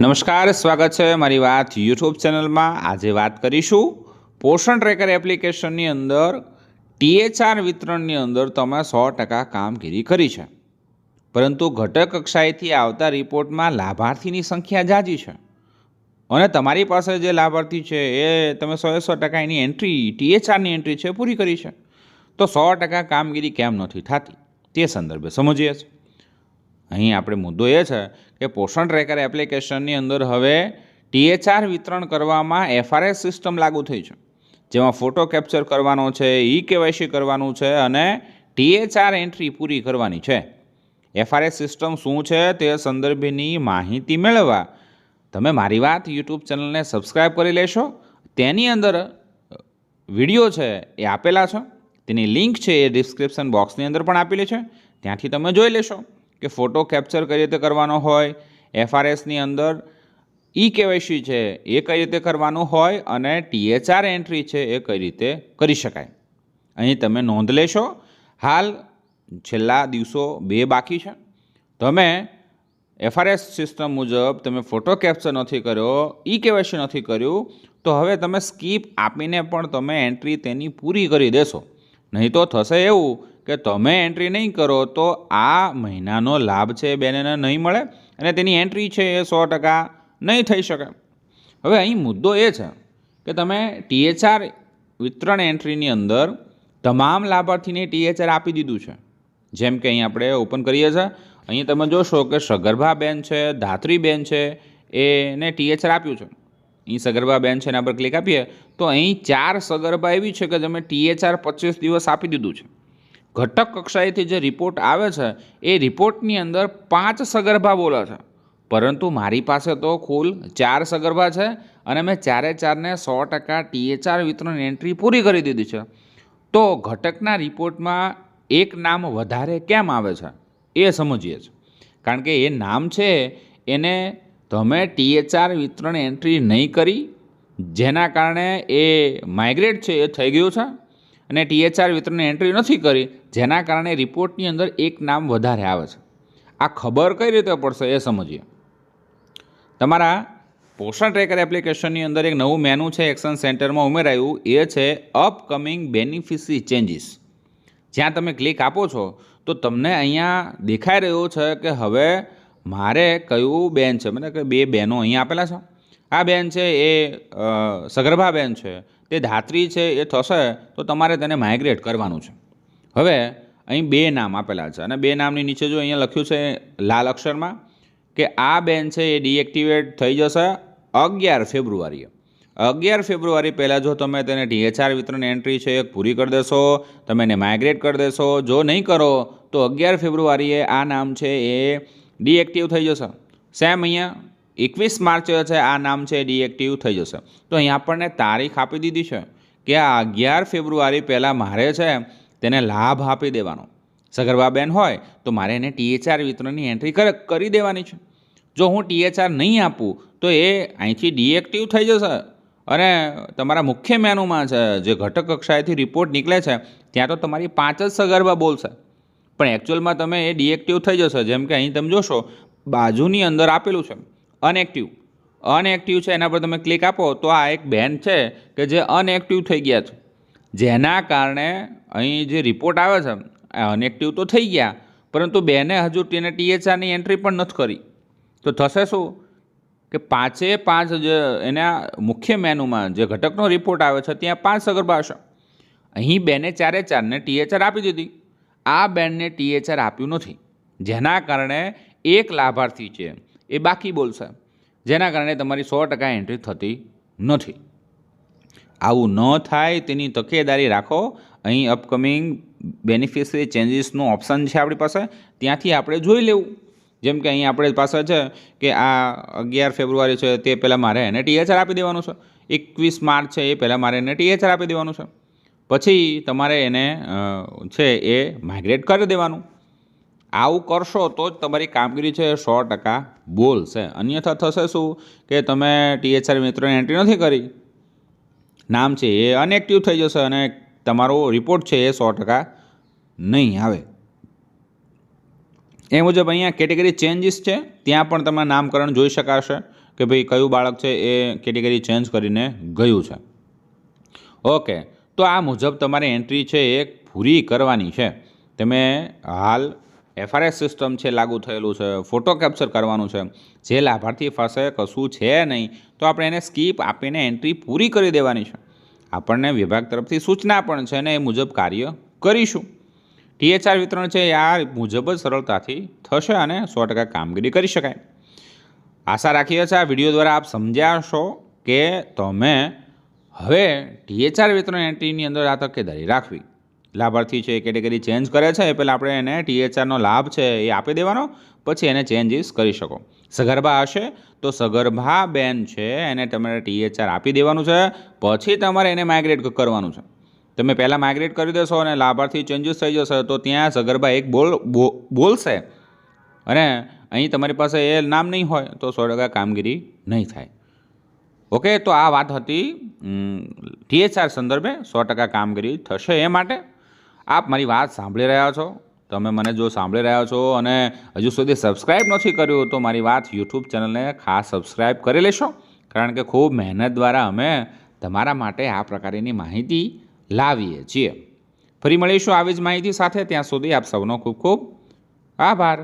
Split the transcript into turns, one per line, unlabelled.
નમસ્કાર, સ્વાગત છે મારી વાત યુટ્યુબ ચેનલમાં. આજે વાત કરીશું પોષણ ટ્રેકર એપ્લિકેશનની અંદર ટીએચઆર વિતરણની અંદર તમે સો ટકા કામગીરી કરી છે. પરંતુ ઘટક કક્ષાએથી આવતા રિપોર્ટમાં લાભાર્થીની સંખ્યા જાજી છે. અને તમારી પાસે જે લાભાર્થી છે, એ તમે સો સો ટકા એની એન્ટ્રી ટીએચઆરની એન્ટ્રી છે, પૂરી કરી છે. તો સો ટકા કામગીરી કેમ નથી થતી? તે સંદર્ભે સમજીએ છીએ. અહીં આપણે મુદ્દો એ છે કે પોષણ ટ્રેકર એપ્લિકેશનની અંદર હવે ટીએચઆર વિતરણ કરવામાં એફઆરએસ સિસ્ટમ લાગુ થઈ છે. જેમાં ફોટો કેપ્ચર કરવાનો છે ઈ કેવાયસી કરવાનું છે અને ટીએચઆર એન્ટ્રી પૂરી કરવાની છે. એફઆરએસ સિસ્ટમ શું છે તે સંદર્ભેની માહિતી મેળવવા. તમે મારી વાત યુટ્યુબ ચેનલને સબસ્ક્રાઈબ કરી લેશો. તેની અંદર વીડિયો છે એ આપેલા છે. તેની લિંક છે એ ડિસ્ક્રિપ્શન બોક્સની અંદર પણ આપેલી છે. ત્યાંથી તમે જોઈ લેશો. કે ફોટો કેપ્ચર કઈ રીતે કરવાનો હોય એફઆરએસની અંદર ઈ કેવાયસી છે એ કઈ રીતે કરવાનું હોય અને ટીએચઆર એન્ટ્રી છે એ કઈ રીતે કરી શકાય. અહીં તમે નોંધ લેશો, હાલ છેલ્લા દિવસો બે બાકી છે. તમે એફઆરએસ સિસ્ટમ મુજબ તમે ફોટો કેપ્ચર નથી કર્યો, ઈ કેવાયસી નથી કર્યું, તો હવે તમે સ્કીપ આપીને પણ તમે એન્ટ્રી તેની પૂરી કરી દેશો. નહીં તો થશે એવું કે તમે એન્ટ્રી નહીં કરો તો આ મહિનાનો લાભ છે એ બેને નહીં મળે અને તેની એન્ટ્રી છે એ સો ટકા નહીં થઈ શકે. હવે અહીં મુદ્દો એ છે કે તમે ટીએચઆર વિતરણ એન્ટ્રીની અંદર તમામ લાભાર્થીને ટીએચઆર આપી દીધું છે. જેમ કે અહીં આપણે ઓપન કરીએ છીએ. અહીં તમે જોશો કે સગર્ભા બેન છે ધાત્રી બેન છે, એને ટીએચઆર આપ્યું છે. અહીં સગર્ભા બેન છે એના પર ક્લિક આપીએ તો અહીં ચાર સગર્ભા એવી છે કે તમે ટીએચઆર પચીસ દિવસ આપી દીધું છે. ઘટક કક્ષાએથી જે રિપોર્ટ આવે છે, એ રિપોર્ટની અંદર પાંચ સગર્ભા બોલે છે. પરંતુ મારી પાસે તો કુલ ચાર સગર્ભા છે અને મેં ચારે ચારને સો ટકા ટીએચઆર વિતરણ એન્ટ્રી પૂરી કરી દીધી છે. તો ઘટકના રિપોર્ટમાં એક નામ વધારે કેમ આવે છે? એ સમજીએ છીએ. કારણ કે એ નામ છે, એને તમે ટીએચઆર વિતરણ એન્ટ્રી નહીં કરી, જેના કારણે એ માઇગ્રેટ છે, એ થઈ ગયું છે. અને ટીએચઆર વિતરણની એન્ટ્રી નથી કરી, જેના કારણે રિપોર્ટની અંદર એક નામ વધારે આવે છે. આ ખબર કઈ રીતે પડશે એ સમજીએ. તમારા પોષણ ટ્રેકર એપ્લિકેશનની અંદર એક નવું મેનુ છે એક્શન સેન્ટરમાં ઉમેરાયું. એ છે અપકમિંગ બેનિફિશરી ચેન્જીસ જ્યાં તમે ક્લિક આપો છો, તો તમને અહીંયા દેખાઈ રહ્યું છે કે હવે મારે કયું બેન છે? મને કે બે બહેનો અહીંયા આપેલા છે? આ બેન છે એ સગર્ભા બેન છે. તે ધાત્રી છે, એ થશે તો તમારે તેને માઇગ્રેટ કરવાનું છે. હવે અહીં બે નામ આપેલા છે અને બે નામની નીચે જો અહીંયા લખ્યું છે લાલ અક્ષરમાં કે આ બેન છે એ ડીએક્ટિવેટ થઈ જશે અગિયાર ફેબ્રુઆરીએ. અગિયાર ફેબ્રુઆરી પહેલાં જો તમે તેને ટીએચઆર વિતરણ એન્ટ્રી છે પૂરી કરી દેશો, તમે એને માઇગ્રેટ કરી દેશો, જો નહીં કરો તો અગિયાર ફેબ્રુઆરીએ આ નામ છે એ ડીએક્ટિવ થઈ જશે. સેમ અહીંયા એકવીસ માર્ચ છે, આ નામ છે ડીએક્ટિવ થઈ જશે. તો અહીંયા આપણને તારીખ આપી દીધી છે કે આ અગિયાર ફેબ્રુઆરી પહેલાં મારે છે તેને લાભ આપી દેવાનો. સગર્ભા બેન હોય તો મારે એને ટીએચઆર વિતરણની એન્ટ્રી કરી દેવાની છે. જો હું ટીએચઆર નહીં આપું તો એ અહીંથી ડીએક્ટિવ થઈ જશે. અને તમારા મુખ્ય મેનુમાં છે, જે ઘટક કક્ષાએથી રિપોર્ટ નીકળે છે, ત્યાં તો તમારી પાંચ જ સગર્ભા બોલશે પણ એકચ્યુઅલમાં તમે એ ડીએક્ટિવ થઈ જશે. જેમ કે અહીં તમે જોશો, બાજુની અંદર આપેલું છે. અનએક્ટિવ અનએક્ટિવ છે, એના પર તમે ક્લિક આપો તો આ એક બેન છે કે જે અનએક્ટિવ થઈ ગયા છે. જેના કારણે અહીં જે રિપોર્ટ આવે છે, આ અનએક્ટિવ તો થઈ ગયા, પરંતુ બેને હજુ તેને ટીએચઆરની એન્ટ્રી પણ નથી કરી. તો થશે શું? કે પાંચે પાંચ જે એના મુખ્ય મેનુમાં જે ઘટકનો રિપોર્ટ આવે છે, ત્યાં પાંચ સગર્ભા હશે. અહીં બેને ચારે ચારને ટીએચઆર આપી દીધી. આ બેનને ટીએચઆર આપ્યું નથી. જેના કારણે એક લાભાર્થી છે એ બાકી બોલશે જેના કારણે તમારી સો ટકા એન્ટ્રી થતી નથી. આવું ન થાય તેની તકેદારી રાખો. અહીં અપકમિંગ બેનિફિશરી ચેન્જીસનું ઓપ્શન છે આપણી પાસે. ત્યાંથી આપણે જોઈ લેવું. જેમ કે અહીં આપણે પાસે છે કે આ અગિયાર ફેબ્રુઆરી છે તે પહેલાં મારે એને ટીએચઆર આપી દેવાનું છે. એકવીસ માર્ચ છે એ પહેલાં મારે એને ટીએચઆર આપી દેવાનું છે. પછી તમારે એને છે એ માઇગ્રેટ કરી દેવાનું. આવું કરશો તો જ તમારી કામગીરી છે સો ટકા બોલશે અન્યથા થશે શું? કે તમે ટીએચઆર મિત્રોની એન્ટ્રી નથી કરી? નામ છે એ અનએક્ટિવ થઈ જશે અને તમારો રિપોર્ટ છે એ સો ટકા નહીં આવે. એ મુજબ અહીંયા કેટેગરી ચેન્જીસ છે. ત્યાં પણ તમે નામકરણ જોઈ શકાશે કે ભાઈ કયું બાળક છે એ કેટેગરી ચેન્જ કરીને ગયું છે. ઓકે, તો આ મુજબ તમારે એન્ટ્રી છે એ પૂરી કરવાની છે. તમે હાલ એફઆરએસ સિસ્ટમ છે, લાગુ થયેલું છે, ફોટો કેપ્ચર કરવાનું છે. જે લાભાર્થી પાસે કશું છે નહીં, તો આપણે એને સ્કીપ આપીને એન્ટ્રી પૂરી કરી દેવાની છે. આપણને વિભાગ તરફથી સૂચના પણ છે ને એ મુજબ કાર્ય કરીશું. ટીએચઆર વિતરણ છે આ મુજબ જ સરળતાથી થશે અને સો ટકા કામગીરી કરી શકાય. આશા રાખીએ છીએ આ વીડિયો દ્વારા આપ સમજ્યા કે તમે હવે ટીએચઆર વિતરણ એન્ટ્રીની અંદર આ તકેદારી રાખવી. લાભાર્થી છે એ કેટેગરી ચેન્જ કરે છે, એ પહેલાં આપણે એને ટીએચઆરનો લાભ છે એ આપી દેવાનો, પછી એને ચેન્જીસ કરી શકો. સગર્ભા હશે તો સગર્ભા બેન છે એને તમારે ટીએચઆર આપી દેવાનું છે, પછી તમારે એને માઇગ્રેટ કરવાનું છે. તમે પહેલાં માઇગ્રેટ કરી દેશો અને લાભાર્થી ચેન્જીસ થઈ જશે, તો ત્યાં સગર્ભા એક બોલ બોલશે. અને અહીં તમારી પાસે એ નામ નહીં હોય, તો સો ટકા કામગીરી નહીં થાય. ઓકે, તો આ વાત હતી ટીએચઆર સંદર્ભે સો ટકા કામગીરી થશે એ માટે. આપ મારી વાત સાંભળી રહ્યા છો? તમે મને જો સાંભળી રહ્યા છો અને હજુ સુધી સબસ્ક્રાઈબ નથી કર્યું, તો મારી વાત યુટ્યુબ ચેનલને ખાસ સબસ્ક્રાઈબ કરી લેશો. કારણ કે ખૂબ મહેનત દ્વારા અમે તમારા માટે આ પ્રકારની માહિતી લાવીએ છીએ. ફરી મળીશું આવી જ માહિતી સાથે. ત્યાં સુધી આપ સૌનો ખૂબ ખૂબ આભાર.